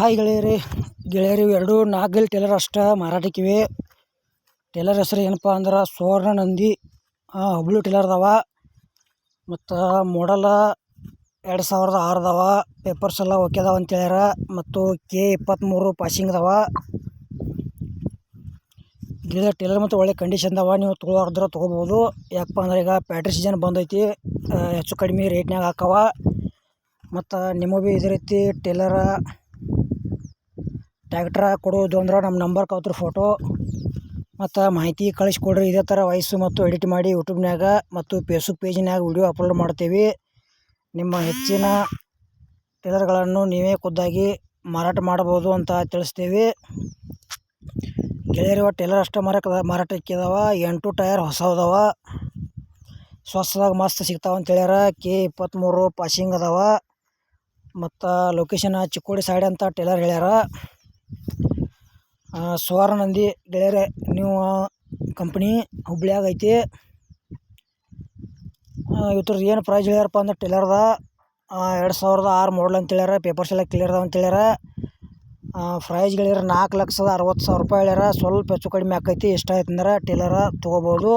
Hi ಗೆಳೆಯರಿ. ಗೆಳೆಯರಿ, ಎರಡು ನಾಗಲ್ Taylor ಅಷ್ಟೇ ಮಾರಾಟಕ್ಕಿವೆ. Taylor ಹೆಸರು ಏನಪ್ಪ ಅಂದ್ರೆ ಸುವರ್ಣ ನಂದಿ ಹುಬ್ಳಿ ಟೇಲರ್ ಅದಾವ. ಮತ್ತು ಮಾಡಲ ಎರಡು ಸಾವಿರದ ಆರು ಅದಾವ. ಪೇಪರ್ಸ್ ಎಲ್ಲ ಓಕೆ ಅದಾವ ಅಂತೇಳ್ಯಾರ ಮತ್ತು ಕೆ ಇಪ್ಪತ್ತ್ಮೂರು ಪಾಸಿಂಗ್ ಅದಾವ. ಗೆಳೆಯರ್ ಟೇಲರ್ ಮತ್ತು ಒಳ್ಳೆ ಕಂಡೀಷನ್ ಅದಾವ. ನೀವು ತೊಗೊಳಾರ್ದ್ರೆ ತೊಗೋಬೋದು. ಯಾಕಪ್ಪ ಅಂದ್ರೆ ಈಗ ಪ್ಯಾಟ್ರಿ ಸೀಸನ್ ಬಂದೈತಿ. ಹೆಚ್ಚು ಕಡಿಮೆ ರೇಟ್ನಾಗ ಹಾಕವ. ಮತ್ತು ನಿಮಗೆ ಭೀ ಇದೇ ರೀತಿ ಟೇಲರ ಟ್ಯಾಕ್ಟ್ರ ಕೊಡೋದು ಅಂದ್ರೆ ನಮ್ಮ ನಂಬರ್ ಕಳ್ತ್ರ ಫೋಟೋ ಮತ್ತು ಮಾಹಿತಿ ಕಳಿಸ್ಕೊಡ್ರಿ. ಇದೇ ಥರ ವಯಸ್ಸು ಮತ್ತು ಎಡಿಟ್ ಮಾಡಿ ಯೂಟ್ಯೂಬ್ನಾಗ ಮತ್ತು ಫೇಸ್ಬುಕ್ ಪೇಜಿನಾಗ ವಿಡಿಯೋ ಅಪ್ಲೋಡ್ ಮಾಡ್ತೀವಿ. ನಿಮ್ಮ ಹೆಚ್ಚಿನ ಟೇಲರ್ಗಳನ್ನು ನೀವೇ ಖುದ್ದಾಗಿ ಮಾರಾಟ ಮಾಡ್ಬೋದು ಅಂತ ತಿಳಿಸ್ತೀವಿ. ಗೆಳೆಯರಿವ ಟೇಲರ್ ಅಷ್ಟೇ ಮಾರಕ್ಕೆ ಮಾರಾಟಕ್ಕೆ ಇದಾವೆ ಎಂಟು ಟೈರ್ ಹೊಸ ಅದಾವ ಸ್ವಸ್ಥದಾಗ ಮಸ್ತ್ ಸಿಗ್ತಾವ ಅಂತ ಹೇಳ್ಯಾರ. ಕೆ ಇಪ್ಪತ್ತ್ಮೂರು ಪಾಸಿಂಗ್ ಅದಾವ. ಮತ್ತು ಲೊಕೇಶನ್ ಚಿಕ್ಕೋಡಿ ಸೈಡ್ ಅಂತ ಟೇಲರ್ ಹೇಳ್ಯಾರ. ಸುವರ್ಣ ನಂದಿ ಗೆಳೆಯರೆ ನೀವು ಕಂಪ್ನಿ ಹುಬ್ಳ್ಯಾಗ ಐತಿ. ಇವತ್ತು ಏನು ಪ್ರೈಸ್ ಹೇಳ್ಯಾರಪ್ಪ ಅಂದ್ರೆ ಟೇಲರ್ದ ಎರಡು ಸಾವಿರದ ಆರು ಮಾಡಲ್ ಅಂತ ಹೇಳ್ಯಾರ ಪೇಪರ್ಸ್ ಎಲ್ಲ ಕ್ಲಿಯರ್ ಅದಾವ ಅಂತ ಹೇಳ್ಯಾರ. ಪ್ರೈಸ್ ಹೇಳ್ಯಾರ ನಾಲ್ಕು ಲಕ್ಷದ ಅರವತ್ತು ಸಾವಿರ ರೂಪಾಯಿ ಹೇಳ್ಯಾರ. ಸ್ವಲ್ಪ ಹೆಚ್ಚು ಕಡಿಮೆ ಆಕೈತಿ ಇಷ್ಟ ಆಯ್ತು ಅಂದ್ರೆ ಟೇಲರ ತೊಗೋಬೋದು.